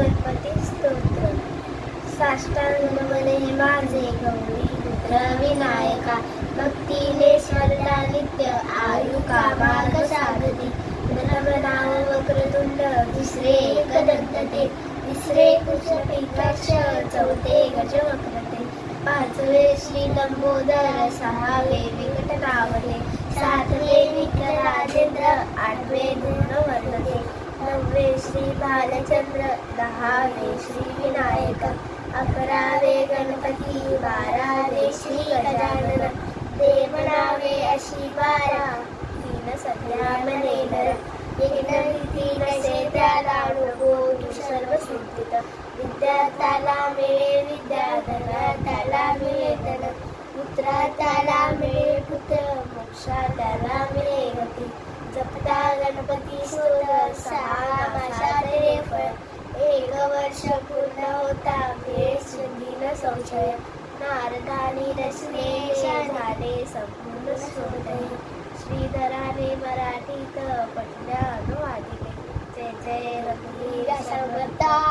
गणपती स्तोत्र. साष्टांग माझे गौरी पुत्र विनायका भक्तीने श्रद्धा नित्य आयु मार्ग साधती प्रथम वक्रतुंड दुसरे एकदंत तिसरे कुशपिकाक्ष चौथे गजवक्रते पाचवे श्री लंबोदर सहावे विकटनावते सातवे श्री बालचंद्र दहावे श्री विनायक अकरावे गणपती बारावे श्री गजानन देवनावे अशी बारा तीन सध्या मने नर तीन त्याला अनुभव तू सर्व सिद्धित विद्यार्थ्याला मिळे विद्याधना त्याला मिळे धन पुत्रा त्याला मिळे पुत्र मोक्षा त्याला मिळे गती जपता गणपती सोद सहा वर्ष पूर्ण होता मिळे सुधीन संशय नारदानी रचने झाले संपूर्ण शोधय श्रीधराने मराठीत पटल्या अनुवादिले जय जय रघुवीर समर्था